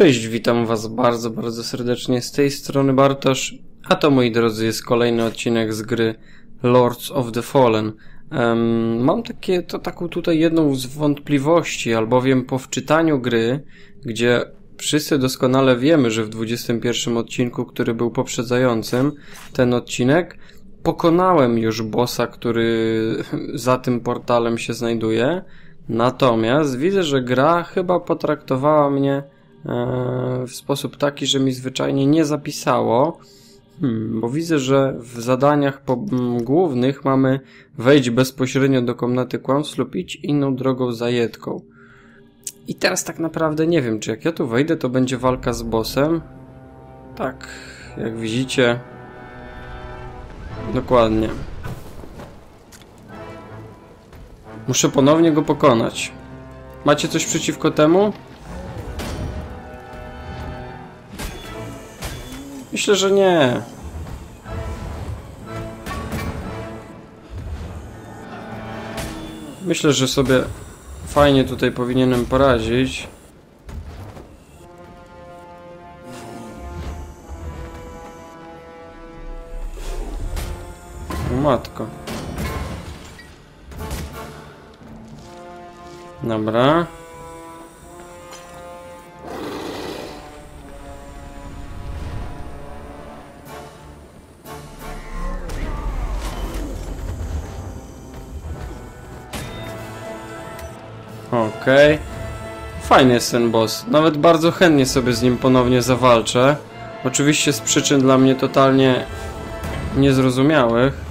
Cześć, witam was bardzo, bardzo serdecznie z tej strony Bartosz, a to moi drodzy jest kolejny odcinek z gry Lords of the Fallen. Um, mam takie, to taką tutaj jedną z wątpliwości, albowiem po wczytaniu gry, gdzie wszyscy doskonale wiemy, że w 21 odcinku, który był poprzedzającym ten odcinek, pokonałem już bossa, który za tym portalem się znajduje. Natomiast widzę, że gra chyba potraktowała mnie w sposób taki, że mi zwyczajnie nie zapisało. Hmm, bo widzę, że w zadaniach głównych mamy wejść bezpośrednio do komnaty kłamstw lub idź inną drogą zajedką. I teraz tak naprawdę nie wiem, czy jak ja tu wejdę, to będzie walka z bossem. Tak, jak widzicie. Dokładnie. Muszę ponownie go pokonać. Macie coś przeciwko temu? Myślę, że nie. Myślę, że sobie fajnie tutaj powinienem poradzić. O matko. Dobra. Okej. Okay. Fajny jest ten boss. Nawet bardzo chętnie sobie z nim ponownie zawalczę. Oczywiście z przyczyn dla mnie totalnie niezrozumiałych.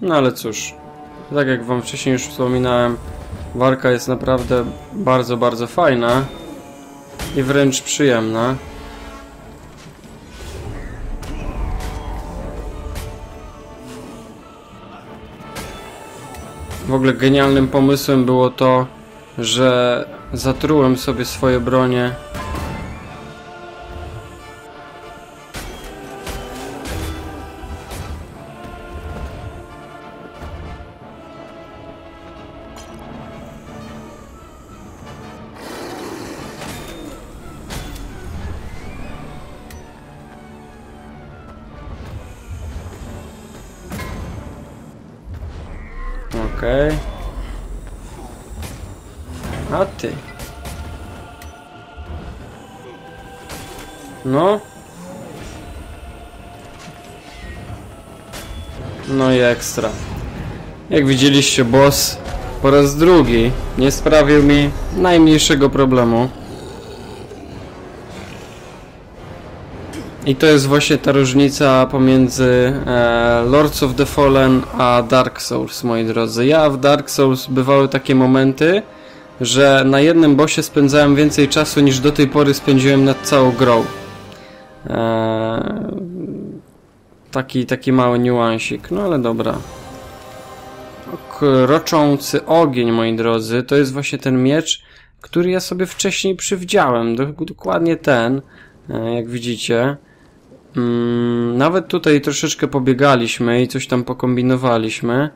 No ale cóż, tak jak wam wcześniej już wspominałem, walka jest naprawdę bardzo, bardzo fajna i wręcz przyjemna. Ogóle genialnym pomysłem było to, że zatrułem sobie swoje bronie Okej. Okay. A ty. No. No i ekstra. Jak widzieliście, boss po raz drugi nie sprawił mi najmniejszego problemu. I to jest właśnie ta różnica pomiędzy e, Lords of the Fallen a Dark Souls, moi drodzy. Ja w Dark Souls bywały takie momenty, że na jednym bossie spędzałem więcej czasu niż do tej pory spędziłem nad całą grą. E, taki, taki mały niuansik, no ale dobra. Roczący ogień, moi drodzy, to jest właśnie ten miecz, który ja sobie wcześniej przywdziałem. Dokładnie ten, e, jak widzicie. Mm, nawet tutaj troszeczkę pobiegaliśmy i coś tam pokombinowaliśmy.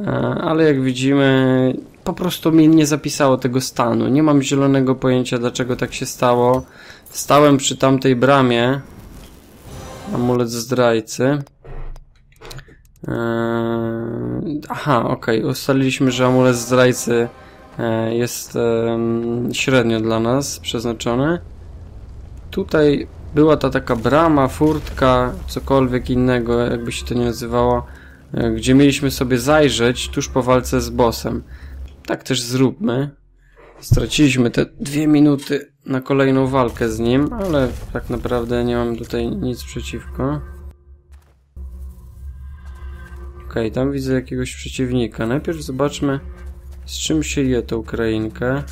E, ale jak widzimy, po prostu mi nie zapisało tego stanu. Nie mam zielonego pojęcia, dlaczego tak się stało. Stałem przy tamtej bramie. Amulet zdrajcy. Eee, aha. Okay. Ustaliliśmy, że amulet zdrajcy e, jest średnio dla nas przeznaczony. Tutaj była ta taka brama, furtka, cokolwiek innego, jakby się to nie nazywało, e, gdzie mieliśmy sobie zajrzeć tuż po walce z bossem. Tak też zróbmy. Straciliśmy te dwie minuty na kolejną walkę z nim, ale tak naprawdę nie mam tutaj nic przeciwko. Ok, tam widzę jakiegoś przeciwnika. Najpierw zobaczmy, z czym się je tą krainkę.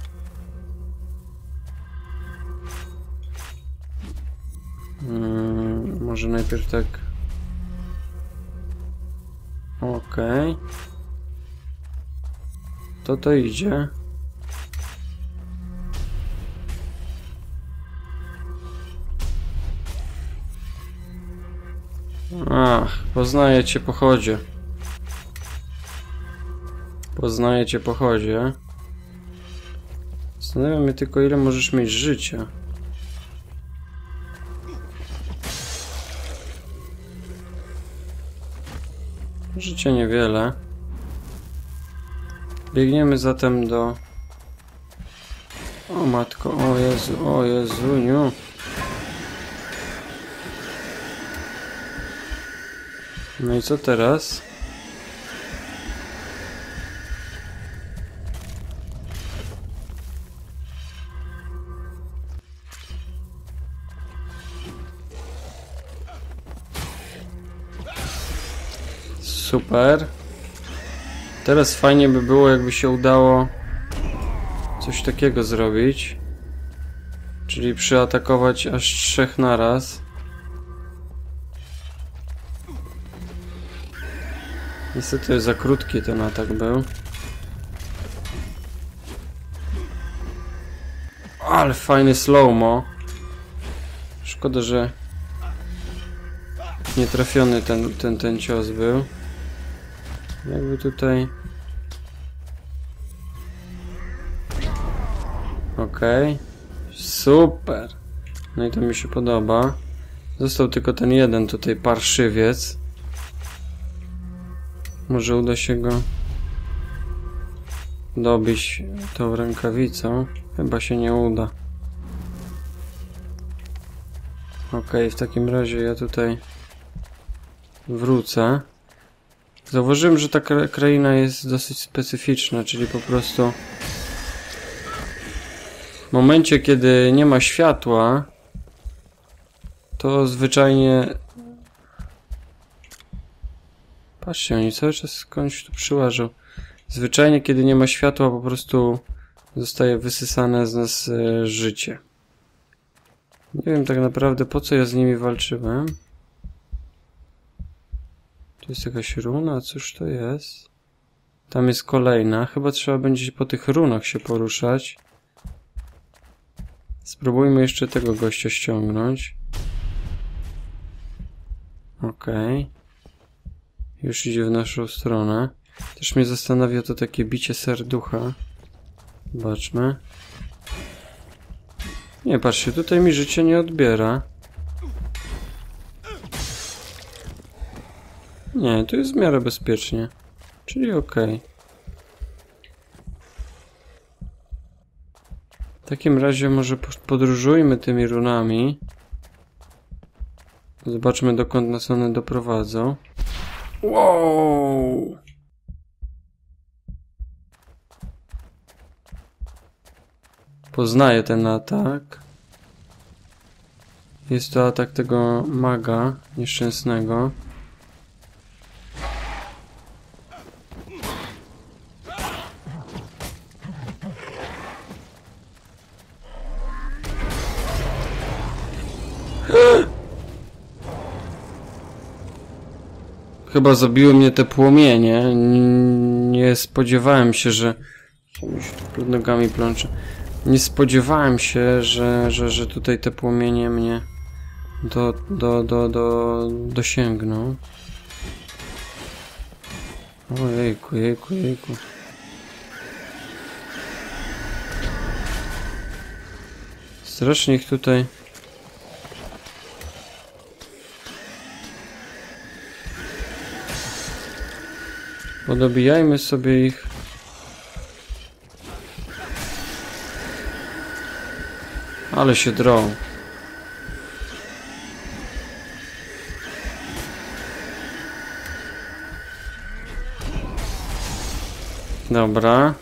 Może najpierw tak. Okej. Okay. To to idzie. Ach, poznaję cię po chodzie. Poznaję cię po chodzie. Zastanawia mnie tylko, ile możesz mieć życia. Życie niewiele. Biegniemy zatem do... O matko, o Jezu, o Jezuniu. No i co teraz? Super. Teraz fajnie by było, jakby się udało coś takiego zrobić. Czyli przyatakować aż trzech naraz. Niestety za krótki ten atak był. Ale fajny slow-mo. Szkoda, że nietrafiony ten, ten, ten cios był. Jakby tutaj... Okej. Super. No i to mi się podoba. Został tylko ten jeden tutaj parszywiec. Może uda się go dobić tą rękawicą. Chyba się nie uda. Okej, w takim razie ja tutaj wrócę. Zauważyłem, że ta kra- kraina jest dosyć specyficzna, czyli po prostu w momencie, kiedy nie ma światła, to zwyczajnie Patrzcie, oni cały czas skądś tu przyłażą. Zwyczajnie, kiedy nie ma światła, po prostu zostaje wysysane z nas e, życie. Nie wiem tak naprawdę, po co ja z nimi walczyłem. Tu jest jakaś runa, cóż to jest? Tam jest kolejna. Chyba trzeba będzie po tych runach się poruszać. Spróbujmy jeszcze tego gościa ściągnąć. Okej. Okay. Już idzie w naszą stronę. Też mnie zastanawia to takie bicie serducha. Zobaczmy. Nie, patrzcie, tutaj mi życie nie odbiera. Nie, tu jest w miarę bezpiecznie. Czyli. Okay. W takim razie może podróżujmy tymi runami. Zobaczmy dokąd nas one doprowadzą. Wow! Poznaję ten atak. Jest to atak tego maga nieszczęsnego. Chyba zabiły mnie te płomienie. Nie spodziewałem się, że... Tu pod nogami plącze. Nie spodziewałem się, że, że, że tutaj te płomienie mnie do, do, do, do, dosięgną. Ojejku, jejku, jejku. Strasznie ich tutaj... Podobijajmy sobie ich. Ale się drą. Dobra.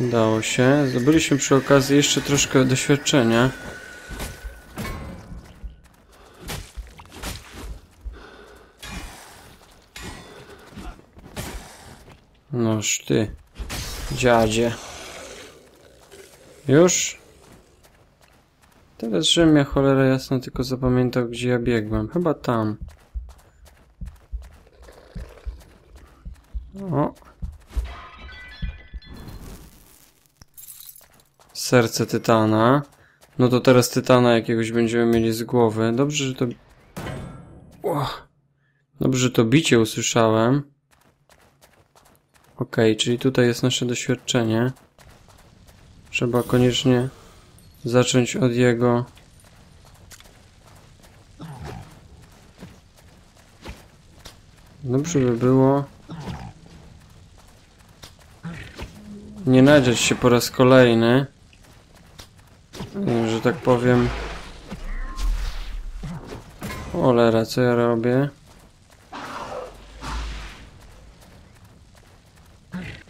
Udało się. Zdobyliśmy przy okazji jeszcze troszkę doświadczenia. Ty, dziadzie. Już? Teraz, żebym ja cholera jasno tylko zapamiętał, gdzie ja biegłem. Chyba tam. O. Serce tytana. No to teraz tytana jakiegoś będziemy mieli z głowy. Dobrze, że to... Dobrze, że to bicie usłyszałem. Okej, czyli tutaj jest nasze doświadczenie. Trzeba koniecznie zacząć od jego. Dobrze by było nie nadziać się po raz kolejny, że tak powiem. Olera, co ja robię?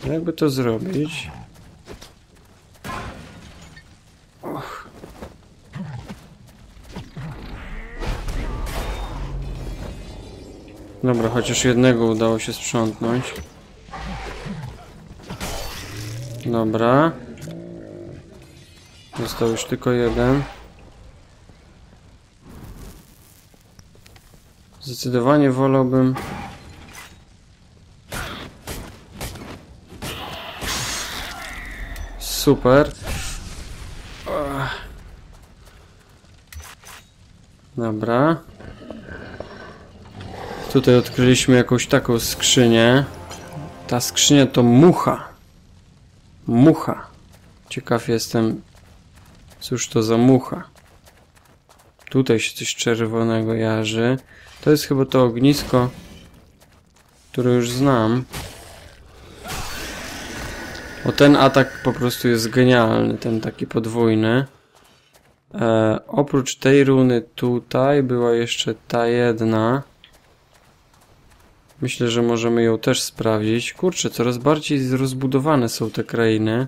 Jakby to zrobić? Och. Dobra, chociaż jednego udało się sprzątnąć. Dobra. Został już tylko jeden. Zdecydowanie wolałbym Super. Dobra. Tutaj odkryliśmy jakąś taką skrzynię. Ta skrzynia to mucha. Mucha. Ciekaw jestem, cóż to za mucha. Tutaj się coś czerwonego jarzy. To jest chyba to ognisko, które już znam. Bo ten atak po prostu jest genialny, ten taki podwójny. E, oprócz tej runy tutaj była jeszcze ta jedna. Myślę, że możemy ją też sprawdzić. Kurczę, coraz bardziej rozbudowane są te krainy.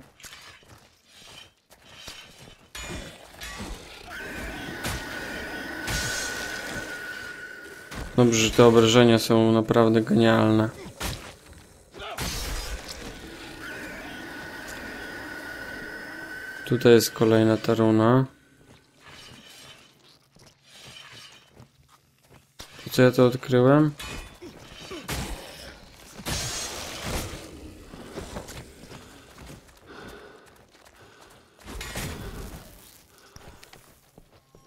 Dobrze, że te obrażenia są naprawdę genialne. Tutaj jest kolejna ta runa. I co ja to odkryłem?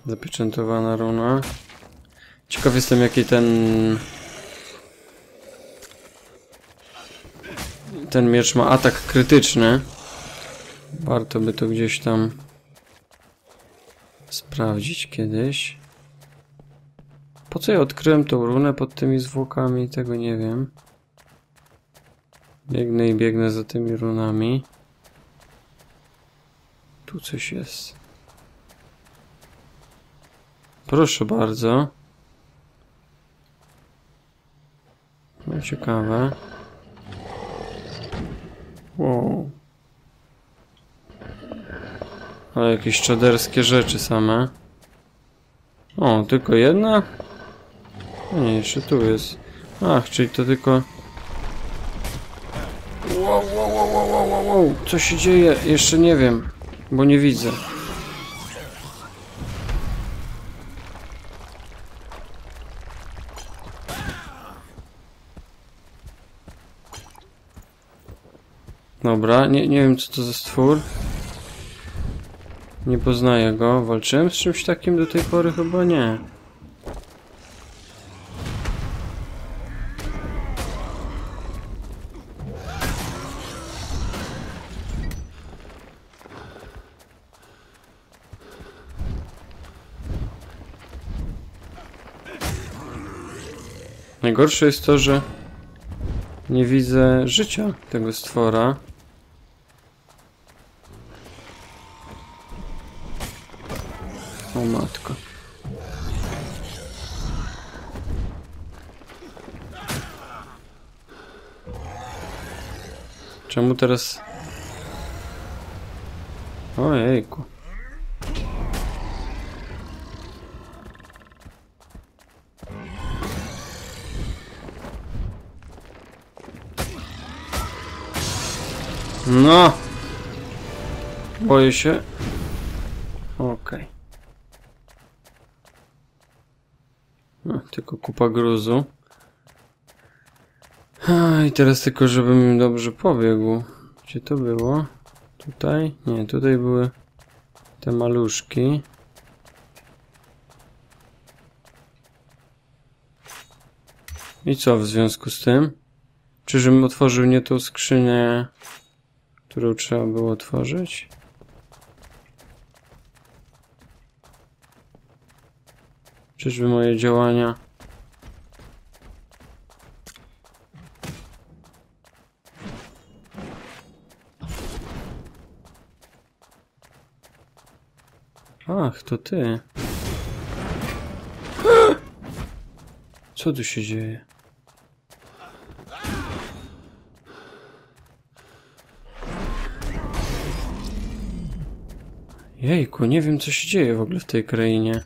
Zapieczętowana runa. Ciekaw jestem jaki ten... Ten miecz ma atak krytyczny. Warto by to gdzieś tam sprawdzić kiedyś. Po co ja odkryłem tą runę pod tymi zwłokami? Tego nie wiem. Biegnę i biegnę za tymi runami. Tu coś jest. Proszę bardzo. No ciekawe. Wow. Ale jakieś czaderskie rzeczy same. O, tylko jedna? Nie, jeszcze tu jest. Ach, czyli to tylko... Wow, wow, wow, wow, wow, wow. Co się dzieje? Jeszcze nie wiem, bo nie widzę. Dobra, nie, nie wiem co to za stwór. Nie poznaję go. Walczyłem z czymś takim do tej pory? Chyba nie. Najgorsze jest to, że nie widzę życia tego stwora. O matko. Czemu teraz... Ojejku. No! Boję się. Okej. Okay. No, tylko kupa gruzu. I teraz tylko, żebym dobrze pobiegł. Gdzie to było? Tutaj? Nie, tutaj były te maluszki. I co w związku z tym? Czyżbym otworzył nie tą skrzynię, którą trzeba było otworzyć? Czyżby moje działania... Ach, to ty. Co tu się dzieje? Jejku, nie wiem co się dzieje w ogóle w tej krainie.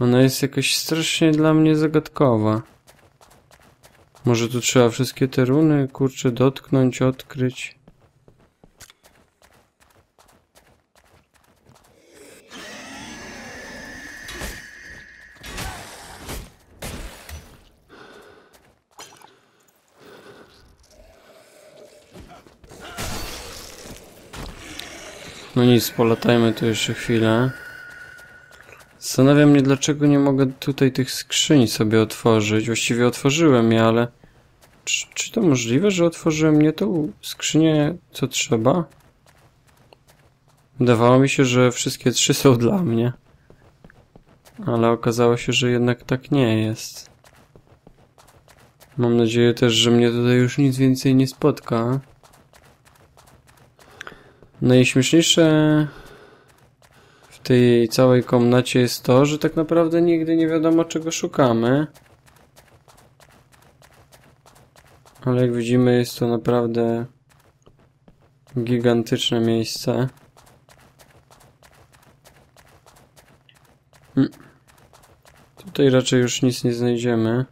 Ona jest jakaś strasznie dla mnie zagadkowa. Może tu trzeba wszystkie te runy, kurczę, dotknąć, odkryć. No nic, polatajmy tu jeszcze chwilę. Zastanawia mnie, dlaczego nie mogę tutaj tych skrzyń sobie otworzyć. Właściwie otworzyłem je, ale... Czy, czy to możliwe, że otworzyłem nie tą skrzynię, co trzeba? Wydawało mi się, że wszystkie trzy są dla mnie. Ale okazało się, że jednak tak nie jest. Mam nadzieję też, że mnie tutaj już nic więcej nie spotka. Najśmieszniejsze w tej całej komnacie jest to, że tak naprawdę nigdy nie wiadomo czego szukamy. Ale jak widzimy jest to naprawdę gigantyczne miejsce. Hmm. Tutaj raczej już nic nie znajdziemy.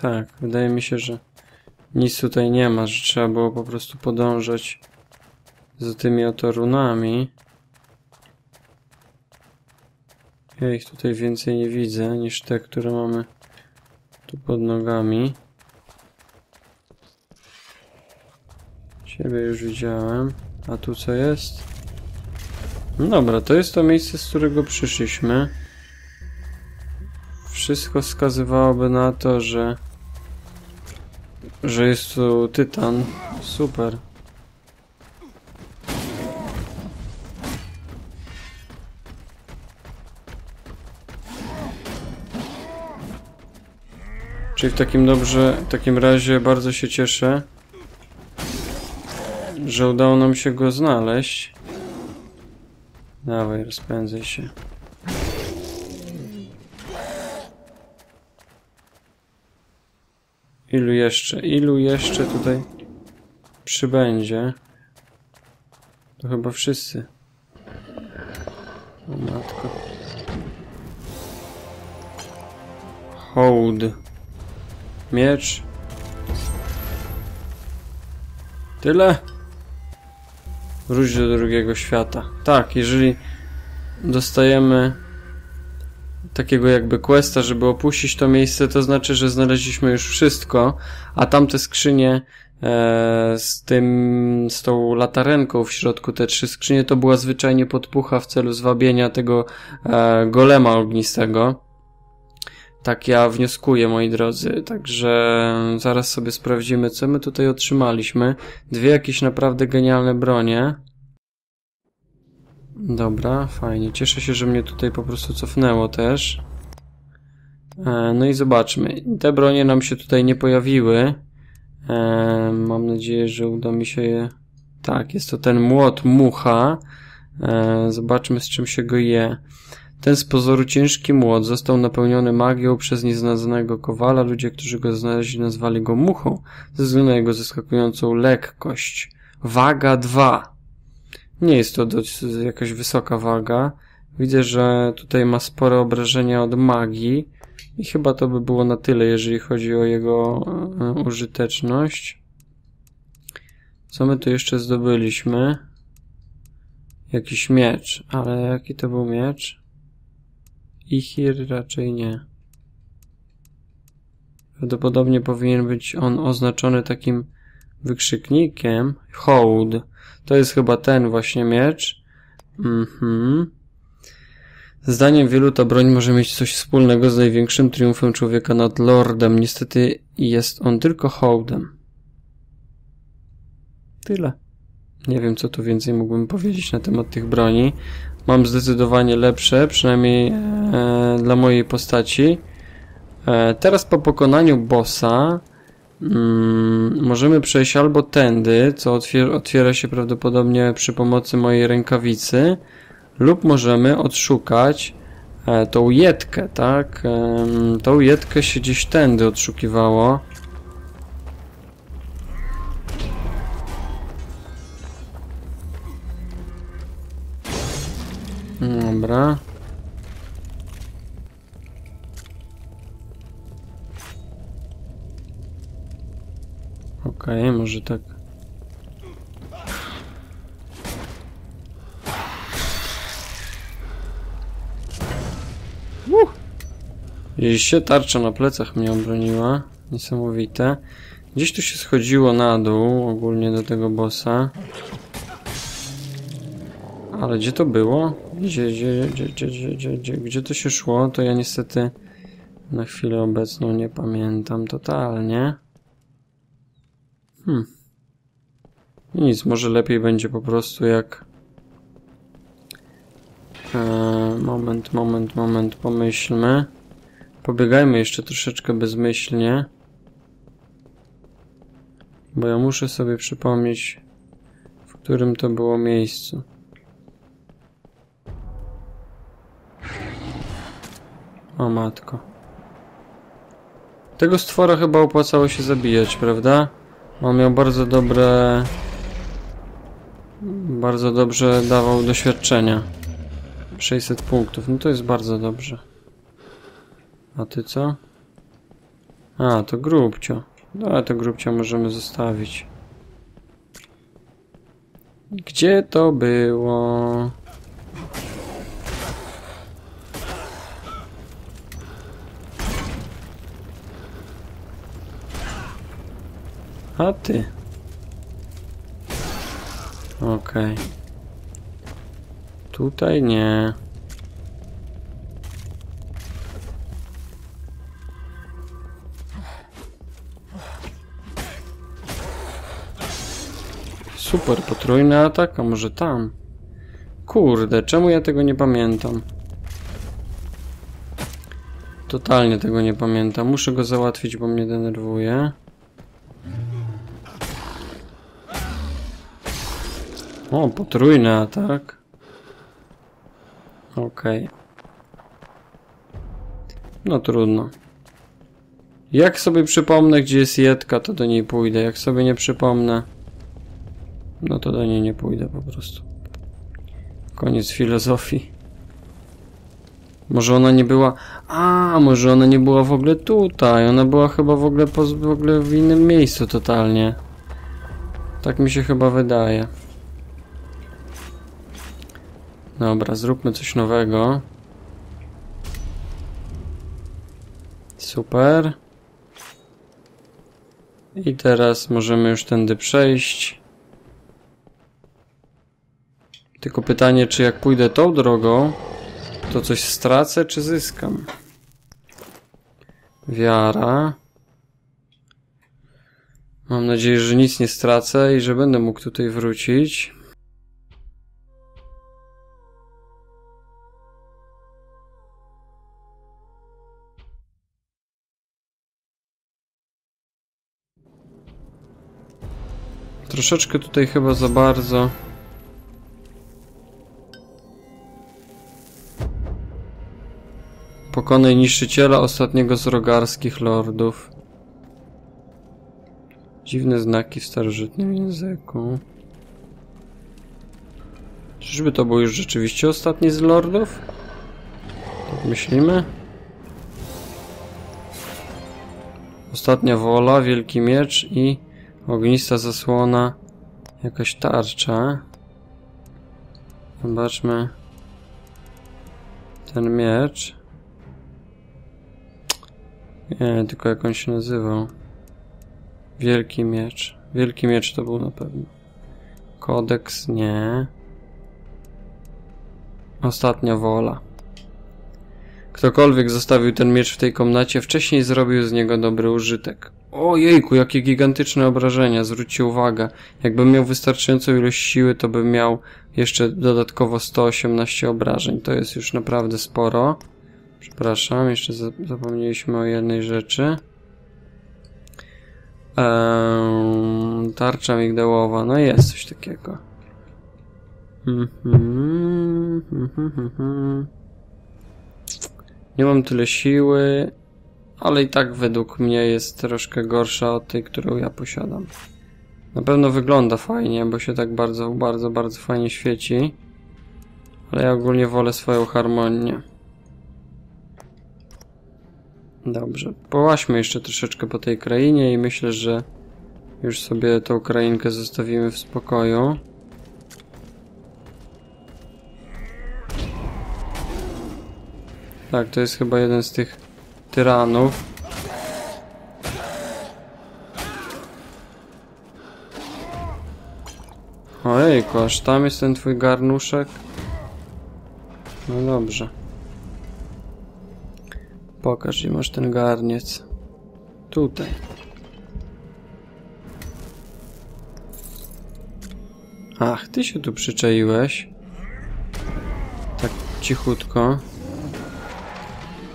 Tak, wydaje mi się, że nic tutaj nie ma, że trzeba było po prostu podążać za tymi oto runami. Ja ich tutaj więcej nie widzę niż te, które mamy tu pod nogami. Ciebie już widziałem. A tu co jest? No dobra, to jest to miejsce, z którego przyszliśmy. Wszystko wskazywałoby na to, że że jest tu tytan. Super. Czyli w takim dobrze, w takim razie bardzo się cieszę, że udało nam się go znaleźć. Dawaj, rozpędzaj się. Ilu jeszcze, ilu jeszcze tutaj przybędzie? To chyba wszyscy. O matko. Miecz. Tyle? Wróć do drugiego świata. Tak, jeżeli dostajemy takiego jakby questa, żeby opuścić to miejsce, to znaczy, że znaleźliśmy już wszystko, a tamte skrzynie e, z tym, z tą latarenką w środku, te trzy skrzynie, to była zwyczajnie podpucha w celu zwabienia tego e, golema ognistego. Tak ja wnioskuję, moi drodzy. Także zaraz sobie sprawdzimy, co my tutaj otrzymaliśmy. Dwie jakieś naprawdę genialne bronie. Dobra, fajnie. Cieszę się, że mnie tutaj po prostu cofnęło też. E, no i zobaczmy. Te bronie nam się tutaj nie pojawiły. E, mam nadzieję, że uda mi się je... Tak, jest to ten młot mucha. E, zobaczmy, z czym się go je. Ten z pozoru ciężki młot został napełniony magią przez nieznanego kowala. Ludzie, którzy go znaleźli, nazwali go muchą, ze względu na jego zaskakującą lekkość. Waga 2. Nie jest to dość jakaś wysoka waga. Widzę, że tutaj ma spore obrażenia od magii i chyba to by było na tyle, jeżeli chodzi o jego e, użyteczność. Co my tu jeszcze zdobyliśmy? Jakiś miecz, ale jaki to był miecz? Ichir raczej nie. Prawdopodobnie powinien być on oznaczony takim wykrzyknikiem. Hołd. To jest chyba ten właśnie miecz. Mhm. Zdaniem wielu ta broń może mieć coś wspólnego z największym triumfem człowieka nad Lordem. Niestety jest on tylko hołdem. Tyle. Nie wiem, co tu więcej mógłbym powiedzieć na temat tych broni. Mam zdecydowanie lepsze, przynajmniej e, dla mojej postaci. E, teraz po pokonaniu bossa mm, możemy przejść albo tędy, co otwier otwiera się prawdopodobnie przy pomocy mojej rękawicy, lub możemy odszukać e, tą jedkę, tak? E, tą jedkę się gdzieś tędy odszukiwało. Dobra. Okej, okay, może tak. Uh! Widzieliście? Tarcza na plecach mnie obroniła. Niesamowite. Gdzieś tu się schodziło na dół, ogólnie do tego bossa. Ale gdzie to było? Gdzie, gdzie, gdzie, gdzie, gdzie, gdzie, gdzie, gdzie to się szło? To ja niestety na chwilę obecną nie pamiętam totalnie. Hmm. Nic, może lepiej będzie po prostu jak... Eee, moment, moment, moment, pomyślmy. Pobiegajmy jeszcze troszeczkę bezmyślnie. Bo ja muszę sobie przypomnieć, w którym to było miejscu. O matko. Tego stwora chyba opłacało się zabijać, prawda? On miał bardzo dobre... Bardzo dobrze dawał doświadczenia. 600 punktów, no to jest bardzo dobrze. A ty co? A, to grubcio. No, ale to grubcio możemy zostawić. Gdzie to było? A ty. Okej. Okay. Tutaj nie. Super, potrójny atak, a może tam? Kurde, czemu ja tego nie pamiętam? Totalnie tego nie pamiętam. Muszę go załatwić, bo mnie denerwuje. O, potrójny atak. Okej. Okay. No trudno. Jak sobie przypomnę, gdzie jest jedka, to do niej pójdę. Jak sobie nie przypomnę, no to do niej nie pójdę po prostu. Koniec filozofii. Może ona nie była... A, może ona nie była w ogóle tutaj. Ona była chyba w ogóle, w ogóle w innym miejscu totalnie. Tak mi się chyba wydaje. Dobra, zróbmy coś nowego. Super. I teraz możemy już tędy przejść. Tylko pytanie, czy jak pójdę tą drogą, to coś stracę, czy zyskam? Wiara. Mam nadzieję, że nic nie stracę i że będę mógł tutaj wrócić. Troszeczkę tutaj chyba za bardzo. Pokonaj niszczyciela ostatniego z rogarskich lordów. Dziwne znaki w starożytnym języku. Czyżby to był już rzeczywiście ostatni z lordów? Tak myślimy? Ostatnia wola, wielki miecz i Ognista zasłona. Jakaś tarcza. Zobaczmy. Ten miecz. Nie, tylko jak on się nazywał. Wielki miecz. Wielki miecz to był na pewno. Kodeks nie. Ostatnia wola. ktokolwiek zostawił ten miecz w tej komnacie, wcześniej zrobił z niego dobry użytek. Ojejku, jakie gigantyczne obrażenia, zwróćcie uwagę. Jakbym miał wystarczającą ilość siły, to bym miał jeszcze dodatkowo 118 obrażeń. To jest już naprawdę sporo. Przepraszam, jeszcze zapomnieliśmy o jednej rzeczy. Eee, tarcza migdałowa, no jest coś takiego. Mhm, mhm, mhm, Nie mam tyle siły, ale i tak według mnie jest troszkę gorsza od tej, którą ja posiadam. Na pewno wygląda fajnie, bo się tak bardzo, bardzo, bardzo fajnie świeci. Ale ja ogólnie wolę swoją harmonię. Dobrze, połaśmy jeszcze troszeczkę po tej krainie i myślę, że już sobie tą krainkę zostawimy w spokoju. Tak, to jest chyba jeden z tych tyranów. Ojejku, aż tam jest ten twój garnuszek? No dobrze. Pokaż, gdzie masz ten garniec. Tutaj. Ach, ty się tu przyczaiłeś. Tak cichutko.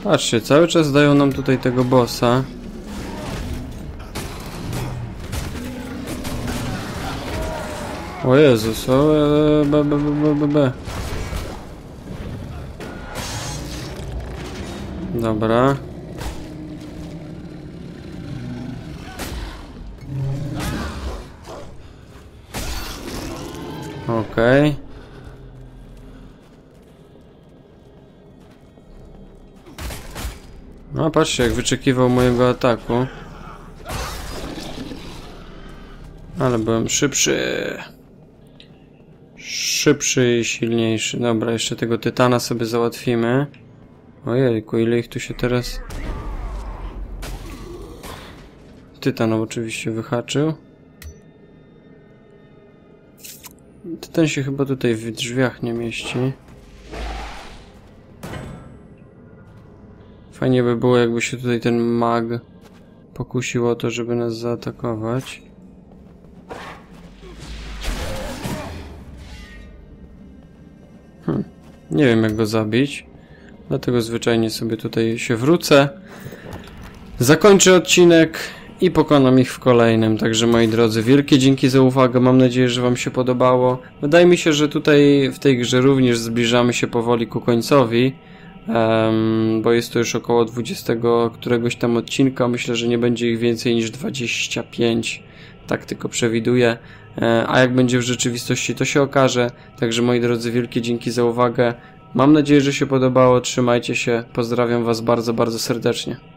Patrzcie, cały czas dają nam tutaj tego bossa. O Jezus, o e, be, be, be, be, be. Dobra. Okej. Okay. No patrzcie, jak wyczekiwał mojego ataku. Ale byłem szybszy. Szybszy i silniejszy. Dobra, jeszcze tego tytana sobie załatwimy. Ojejku, ile ich tu się teraz... Tytan oczywiście wyhaczył. Tytan się chyba tutaj w drzwiach nie mieści. Fajnie by było, jakby się tutaj ten mag pokusił o to, żeby nas zaatakować. Hm. Nie wiem, jak go zabić. Dlatego zwyczajnie sobie tutaj się wrócę. Zakończę odcinek i pokonam ich w kolejnym. Także moi drodzy, wielkie dzięki za uwagę. Mam nadzieję, że Wam się podobało. Wydaje mi się, że tutaj w tej grze również zbliżamy się powoli ku końcowi. Um, bo jest to już około 20 któregoś tam odcinka. Myślę, że nie będzie ich więcej niż 25. Tak tylko przewiduję. E, a jak będzie w rzeczywistości, to się okaże. Także moi drodzy, wielkie dzięki za uwagę. Mam nadzieję, że się podobało. Trzymajcie się. Pozdrawiam Was bardzo, bardzo serdecznie.